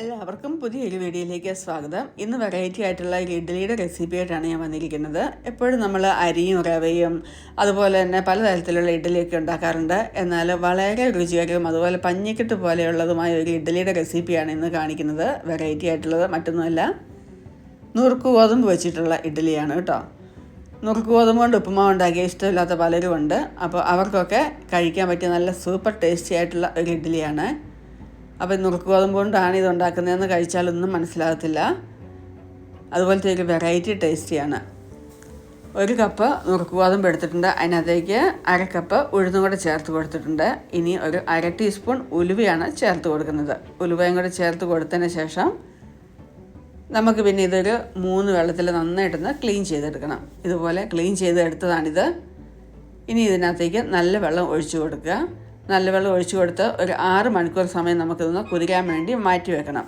എല്ലാവർക്കും പുതിയൊരു വീഡിയോയിലേക്ക് സ്വാഗതം. ഇന്ന് വെറൈറ്റി ആയിട്ടുള്ള ഒരു ഇഡ്ഡലിയുടെ റെസിപ്പി ആയിട്ടാണ് ഞാൻ വന്നിരിക്കുന്നത്. എപ്പോഴും നമ്മൾ അരിയും റവയും അതുപോലെ തന്നെ പലതരത്തിലുള്ള ഇഡ്ഡലിയൊക്കെ ഉണ്ടാക്കാറുണ്ട്. എന്നാൽ വളരെ രുചികരവും അതുപോലെ പഞ്ഞിക്കെട്ട് പോലെയുള്ളതുമായ ഒരു ഇഡ്ഡലിയുടെ റെസിപ്പിയാണ് ഇന്ന് കാണിക്കുന്നത്. വെറൈറ്റി ആയിട്ടുള്ളത് മറ്റൊന്നുമല്ല. നുറുക്ക് ഗോതമ്പ് വെച്ചിട്ടുള്ള ഇഡ്ഡലിയാണ് കേട്ടോ. നുറുക്ക് ഗോതമ്പ് കൊണ്ട് ഉപ്പുമാവ് ഉണ്ടാക്കിയ ഇഷ്ടമില്ലാത്ത പലരും ഉണ്ട്. അപ്പോൾ അവർക്കൊക്കെ കഴിക്കാൻ പറ്റിയ നല്ല സൂപ്പർ ടേസ്റ്റി ആയിട്ടുള്ള ഒരു ഇഡ്ഡലിയാണ്. അപ്പോൾ നുറുക്ക് ഗോതമ്പ് കൊണ്ടാണ് ഇത് ഉണ്ടാക്കുന്നതെന്ന് കഴിച്ചാലൊന്നും മനസ്സിലാകത്തില്ല. അതുപോലത്തെ ഒരു വെറൈറ്റി ടേസ്റ്റിയാണ് ഒരു കപ്പ് നുറുക്ക് ഗോതമ്പ് എടുത്തിട്ടുണ്ട്. അതിനകത്തേക്ക് അര കപ്പ് ഉഴുന്നും കൂടെ ചേർത്ത് കൊടുത്തിട്ടുണ്ട്. ഇനി ഒരു അര ടീസ്പൂൺ ഉലുവയാണ് ചേർത്ത് കൊടുക്കുന്നത്. ഉലുവയും കൂടെ ചേർത്ത് കൊടുത്തതിന് ശേഷം നമുക്ക് പിന്നെ ഇതൊരു മൂന്ന് വെള്ളത്തിൽ നന്നായിട്ടൊന്ന് ക്ലീൻ ചെയ്തെടുക്കണം. ഇതുപോലെ ക്ലീൻ ചെയ്ത് എടുത്തതാണിത് ഇനി ഇതിനകത്തേക്ക് നല്ല വെള്ളം ഒഴിച്ചു കൊടുക്കുക. നല്ല വെള്ളം ഒഴിച്ചു കൊടുത്ത് ഒരു ആറ് മണിക്കൂർ സമയം നമുക്കിതൊന്ന് കുതിരാൻ വേണ്ടി മാറ്റി വെക്കണം.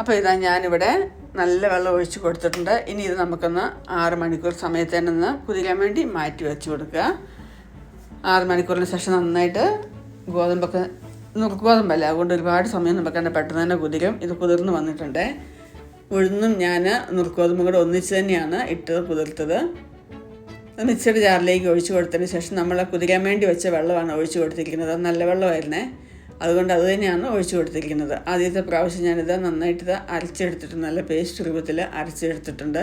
അപ്പോൾ ഇതാ ഞാനിവിടെ നല്ല വെള്ളം ഒഴിച്ച് കൊടുത്തിട്ടുണ്ട്. ഇനി ഇത് നമുക്കൊന്ന് ആറ് മണിക്കൂർ സമയത്തേനൊന്ന് ഒന്ന് കുതിരാൻ വേണ്ടി മാറ്റി വെച്ച് കൊടുക്കുക. ആറ് മണിക്കൂറിന് ശേഷം നന്നായിട്ട് ഗോതമ്പൊക്കെ നുറുക്ക് ഗോതമ്പല്ല? അതുകൊണ്ട് ഒരുപാട് സമയം നമുക്ക് തന്നെ പെട്ടെന്ന് തന്നെ കുതിരും. ഇത് കുതിർന്ന് വന്നിട്ടുണ്ട്. ഉഴുന്നും ഞാൻ നുറുക്ക് ഗോതമ്പും കൂടെ ഒന്നിച്ച് തന്നെയാണ് ഇട്ട് കുതിർത്തത്. മിക്സഡ് ജാറിലേക്ക് ഒഴിച്ചു കൊടുത്തതിന് ശേഷം നമ്മൾ കുതിരാൻ വേണ്ടി വെച്ച വെള്ളമാണ് ഒഴിച്ചു കൊടുത്തിരിക്കുന്നത്. അത് നല്ല വെള്ളമായിരുന്നേ. അതുകൊണ്ട് അത് തന്നെയാണ് ഒഴിച്ചു കൊടുത്തിരിക്കുന്നത്. ആദ്യത്തെ പ്രാവശ്യം ഞാനിത് നന്നായിട്ട് ഇത് അരച്ചെടുത്തിട്ടുണ്ട് നല്ല പേസ്റ്റ് രൂപത്തിൽ അരച്ചെടുത്തിട്ടുണ്ട്.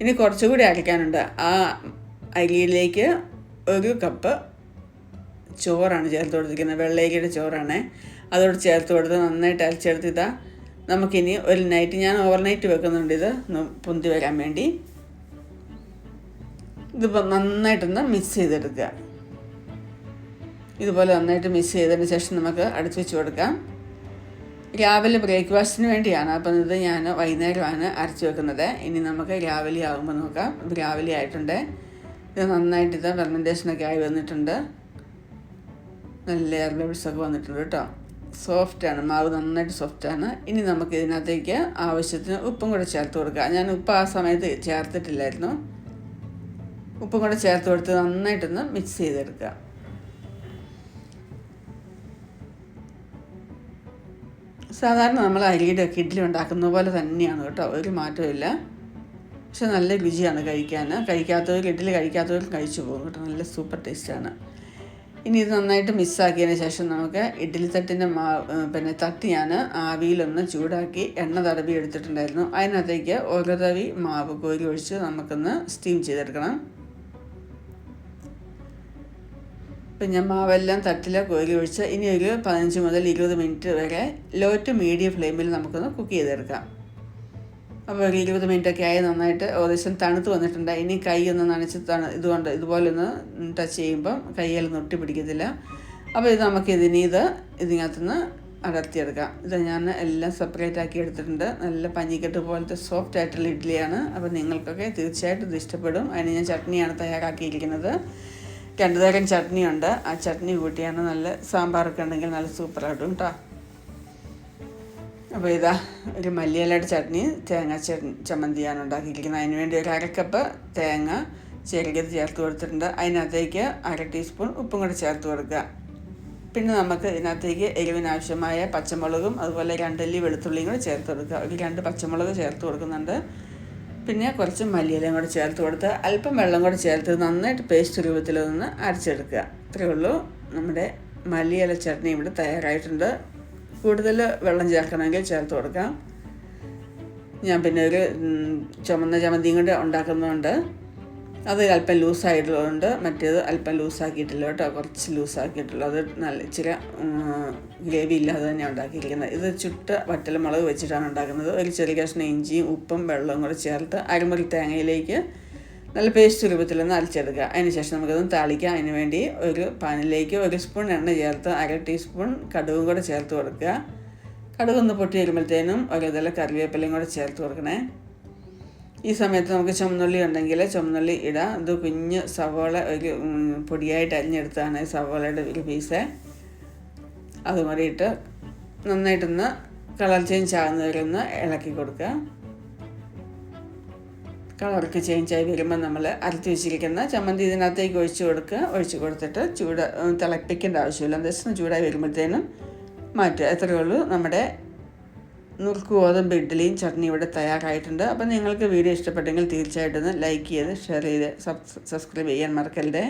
ഇനി കുറച്ചുകൂടി അരയ്ക്കാനുണ്ട്. ആ അരിയിലേക്ക് ഒരു കപ്പ് ചോറാണ് ചേർത്ത് കൊടുത്തിരിക്കുന്നത്. വെള്ളരിക്കയുടെ ചോറാണ്. അതോട് ചേർത്ത് കൊടുത്ത് നന്നായിട്ട് അരച്ചെടുത്ത് ഇതാ നമുക്കിനി ഒരു നൈറ്റ് ഞാൻ ഓവർനൈറ്റ് വെക്കുന്നുണ്ട് ഇത്. പൊന്തി വരാൻ വേണ്ടി. ഇതിപ്പോൾ നന്നായിട്ടൊന്ന് മിക്സ് ചെയ്തെടുക്കുക. ഇതുപോലെ നന്നായിട്ട് മിക്സ് ചെയ്തതിന് ശേഷം നമുക്ക് അടച്ചു വെച്ച് കൊടുക്കാം. രാവിലെ ബ്രേക്ക്ഫാസ്റ്റിന് വേണ്ടിയാണ്. അപ്പം ഇത് ഞാൻ വൈകുന്നേരമാണ് അരച്ച് വെക്കുന്നത്. ഇനി നമുക്ക് രാവിലെ ആകുമ്പോൾ നോക്കാം. ഇത് രാവിലെ ആയിട്ടുണ്ട്. ഇത് നന്നായിട്ട് ഇത് ഫെർമെന്റേഷനൊക്കെ ആയി വന്നിട്ടുണ്ട്. നല്ല എയർ വന്നിട്ടുണ്ട് കേട്ടോ. സോഫ്റ്റാണ് മാവ് നന്നായിട്ട് സോഫ്റ്റാണ് ഇനി നമുക്ക് ഇതിനകത്തേക്ക് ആവശ്യത്തിന് ഉപ്പും കൂടെ ചേർത്ത് കൊടുക്കുക ഞാൻ ഉപ്പ് ആ സമയത്ത് ചേർത്തിട്ടില്ലായിരുന്നു. ഉപ്പും കൂടെ ചേർത്ത് കൊടുത്ത് നന്നായിട്ടൊന്ന് മിക്സ് ചെയ്തെടുക്കുക. സാധാരണ നമ്മൾ അരിയുടെ ഒക്കെ ഇഡ്ഡലി ഉണ്ടാക്കുന്ന പോലെ തന്നെയാണ് കേട്ടോ. ഒരു മാറ്റമില്ല പക്ഷെ നല്ല രുചിയാണ് കഴിക്കാൻ. കഴിക്കാത്തവർ ഇഡ്ഡലി കഴിക്കാത്തവർ കഴിച്ചു പോകും കേട്ടോ. നല്ല സൂപ്പർ ടേസ്റ്റാണ് ഇനി ഇത് നന്നായിട്ട് മിസ്സാക്കിയതിന് ശേഷം നമുക്ക് ഇഡ്ഡലി തട്ടിന്റെ മാ പിന്നെ തട്ടി ഞാൻ ആവിയിലൊന്ന് ചൂടാക്കി എണ്ണ തടവി എടുത്തിട്ടുണ്ടായിരുന്നു. അതിനകത്തേക്ക് ഓരോ തവി മാവ് കോരി ഒഴിച്ച് നമുക്കൊന്ന് സ്റ്റീം ചെയ്തെടുക്കണം. ഇപ്പം ഞാൻ മാവെല്ലാം തട്ടിലെ കോരി ഒഴിച്ച് ഇനി ഒരു പതിനഞ്ച് മുതൽ ഇരുപത് മിനിറ്റ് വരെ ലോ ടു മീഡിയം ഫ്ലെയിമിൽ നമുക്കൊന്ന് കുക്ക് ചെയ്തെടുക്കാം. അപ്പോൾ ഒരു ഇരുപത് മിനിറ്റൊക്കെ ആയി നന്നായിട്ട് ഏകദേശം തണുത്ത് വന്നിട്ടുണ്ട്. ഇനി കൈ ഒന്ന് നനച്ച് തണു ഇതുകൊണ്ട് ഇതുപോലെ ഒന്ന് ടച്ച് ചെയ്യുമ്പം കൈയെല്ലാം നൊട്ടി പിടിക്കത്തില്ല. അപ്പോൾ ഇത് നമുക്ക് ഇതിനി ഇത് ഇതിനകത്തുനിന്ന് അടർത്തിയെടുക്കാം. ഇത് ഞാൻ എല്ലാം സെപ്പറേറ്റ് ആക്കി എടുത്തിട്ടുണ്ട്. നല്ല പഞ്ഞിക്കെട്ട് പോലത്തെ സോഫ്റ്റ് ആയിട്ടുള്ള ഇഡ്ഡലിയാണ്. അപ്പോൾ നിങ്ങൾക്കൊക്കെ തീർച്ചയായിട്ടും ഇത് ഇഷ്ടപ്പെടും. അതിന് ഞാൻ ചട്നിയാണ് തയ്യാറാക്കിയിരിക്കുന്നത്. രണ്ട് തരം ചട്നിയുണ്ട്. ആ ചട്നി കൂട്ടിയാണ് നല്ല സാമ്പാറൊക്കെ ഉണ്ടെങ്കിൽ നല്ല സൂപ്പറായിട്ടും കേട്ടോ അപ്പോൾ ഇതാ ഒരു മല്ലിയിലയുടെ ചട്നി തേങ്ങ ചട്നി ചമ്മന്തിയാണ് ഉണ്ടാക്കിയിരിക്കുന്നത്. അതിന് വേണ്ടി ഒരു അരക്കപ്പ് തേങ്ങ ചെറുകിയത് ചേർത്ത് കൊടുത്തിട്ടുണ്ട്. അതിനകത്തേക്ക് അര ടീസ്പൂൺ ഉപ്പും കൂടെ ചേർത്ത് കൊടുക്കുക. പിന്നെ നമുക്ക് ഇതിനകത്തേക്ക് എരിവിനാവശ്യമായ പച്ചമുളകും അതുപോലെ രണ്ടല്ലി വെളുത്തുള്ളിയും കൂടെ ചേർത്ത് കൊടുക്കുക. ഒരു രണ്ട് പച്ചമുളക് ചേർത്ത് കൊടുക്കുന്നുണ്ട്. പിന്നെ കുറച്ച് മല്ലിയിലയും കൂടെ ചേർത്ത് കൊടുത്ത് അല്പം വെള്ളം കൂടെ ചേർത്ത് നന്നായിട്ട് പേസ്റ്റ് രൂപത്തിൽ ഒന്ന് അരച്ചെടുക്കുക. ഇത്രയേ ഉള്ളൂ. നമ്മുടെ മല്ലിയില ചട്നി ഇവിടെ തയ്യാറായിട്ടുണ്ട്. കൂടുതൽ വെള്ളം ചേർക്കണമെങ്കിൽ ചേർത്ത് കൊടുക്കാം. ഞാൻ പിന്നെ ഒരു ചുമന്ന ചമന്തിയും കൂടെ ഉണ്ടാക്കുന്നതുകൊണ്ട് അത് അല്പം ലൂസായിട്ടുള്ളതുകൊണ്ട് മറ്റേത് അല്പം ലൂസാക്കിയിട്ടില്ല കേട്ടോ. കുറച്ച് ലൂസാക്കിയിട്ടുള്ളൂ. അത് നല്ല ഇച്ചിരി ഗ്രേവി ഇല്ലാതെ തന്നെ ഉണ്ടാക്കിയിരിക്കുന്നത്. ഇത് ചുട്ട വറ്റൽമുളക് വെച്ചിട്ടാണ് ഉണ്ടാക്കുന്നത്. ഒരു ചെറിയ കഷ്ണം ഇഞ്ചിയും ഉപ്പും വെള്ളവും കൂടെ ചേർത്ത് അരമുറി തേങ്ങയിലേക്ക് നല്ല പേസ്റ്റ് രൂപത്തിൽ ഒന്ന് അരച്ചെടുക്കുക. അതിന് ശേഷം നമുക്കതൊന്ന് താളിക്കാം. അതിന് വേണ്ടി ഒരു പാനിലേക്ക് ഒരു സ്പൂൺ എണ്ണ ചേർത്ത് അര ടീസ്പൂൺ കടുകും കൂടെ ചേർത്ത് കൊടുക്കുക. കടുകൊന്ന് പൊട്ടി വരുമ്പോഴത്തേനും ഒരേതല കറിവേപ്പിലയും കൂടെ ചേർത്ത് കൊടുക്കണേ. ഈ സമയത്ത് നമുക്ക് ചുമന്നുള്ളി ഉണ്ടെങ്കിൽ ചുമന്നുള്ളി ഇടാം. ഇത് കുഞ്ഞ് സവോള ഒരു പൊടിയായിട്ട് അരിഞ്ഞെടുത്താണ് സവോളയുടെ ഒരു പീസ്. അതുമാതിരി ഇട്ട് നന്നായിട്ടൊന്ന് കളർ ചേഞ്ച് ആകുന്നവരൊന്ന് ഇളക്കി കൊടുക്കുക. കളറൊക്കെ ആയി വരുമ്പോൾ നമ്മൾ അരത്തി വെച്ചിരിക്കുന്ന ചമ്മന്തി ഇതിനകത്തേക്ക് ഒഴിച്ചു കൊടുക്കുക. ഒഴിച്ച് കൊടുത്തിട്ട് ചൂട് തിളപ്പിക്കേണ്ട ആവശ്യമില്ല. ജസ്റ്റ് ചൂടായി വരുമ്പോഴത്തേനും മാറ്റുക. എത്രയേ ഉള്ളൂ നമ്മുടെ നുറുക്ക് ഗോതമ്പ് ഇഡ്ഡലിയും ചട്നി ഇവിടെ തയ്യാറായിട്ടുണ്ട്. അപ്പോൾ നിങ്ങൾക്ക് വീഡിയോ ഇഷ്ടപ്പെട്ടെങ്കിൽ തീർച്ചയായിട്ടും ലൈക്ക് ചെയ്ത് ഷെയർ ചെയ്ത് സബ്സ്ക്രൈബ് ചെയ്യാൻ മറക്കരുതേ